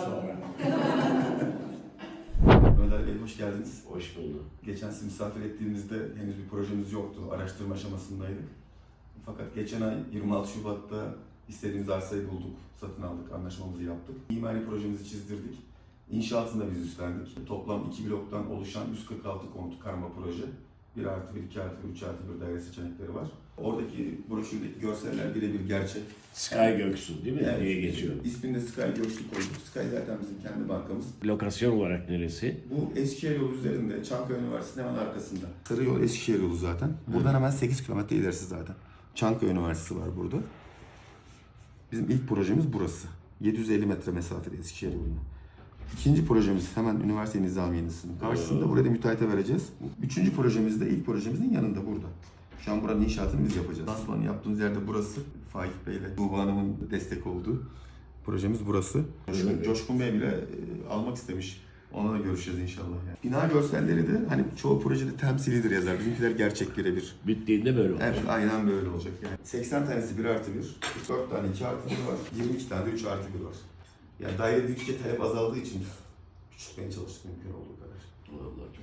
sonra. Önder Bey hoş geldiniz. Hoş bulduk. Geçen sizi misafir ettiğimizde henüz bir projemiz yoktu. Araştırma aşamasındaydık. Fakat geçen ay 26 Şubat'ta istediğimiz arsayı bulduk, satın aldık, anlaşmamızı yaptık. Mimari projemizi çizdirdik. İnşaatında biz üstlendik. Toplam 2 bloktan oluşan 146 konut karma proje. 1 artı 1, 2 artı 1, 3 artı 1 daire seçenekleri var. Oradaki broşürdeki görseller birebir gerçek. Sky Göksu değil mi? Evet. diye geçiyor. İsmini de Sky Göçlü koyduk. Sky zaten bizim kendi bankamız. Lokasyon olarak neresi? Bu Eskişehir yolu üzerinde, Çankaya Üniversitesi'nin hemen arkasında. Sarı yol Eskişehir yolu zaten. Buradan hemen 8 kilometre ilerisi zaten. Çankaya Üniversitesi var burada. Bizim ilk projemiz burası. 750 metre mesafede Eskişehir yoluna. İkinci projemiz hemen üniversite Nizamiye'nin karşısında. Buraya da müteahhite vereceğiz. Üçüncü projemiz de ilk projemizin yanında burada. Şu an buranın inşaatını biz yapacağız. Lansmanı yaptığımız yerde burası. Faik Bey ile Tuğba Hanım'ın destek olduğu projemiz burası. Coşkun, Coşkun Bey bile e, almak istemiş. Ona da görüşeceğiz inşallah. Yani. Bina görselleri de hani çoğu projede temsilidir yazar. Bizimkiler gerçek birebir. Bittiğinde böyle olacak. Evet aynen böyle olacak yani. 80 tanesi 1 artı 1, 44 tane 2 artı 1 var, 22 tane de 3 artı 1 var. Yani daire büyüdükçe talep azaldığı için küçültmeye çalıştık mümkün olduğu kadar. Allah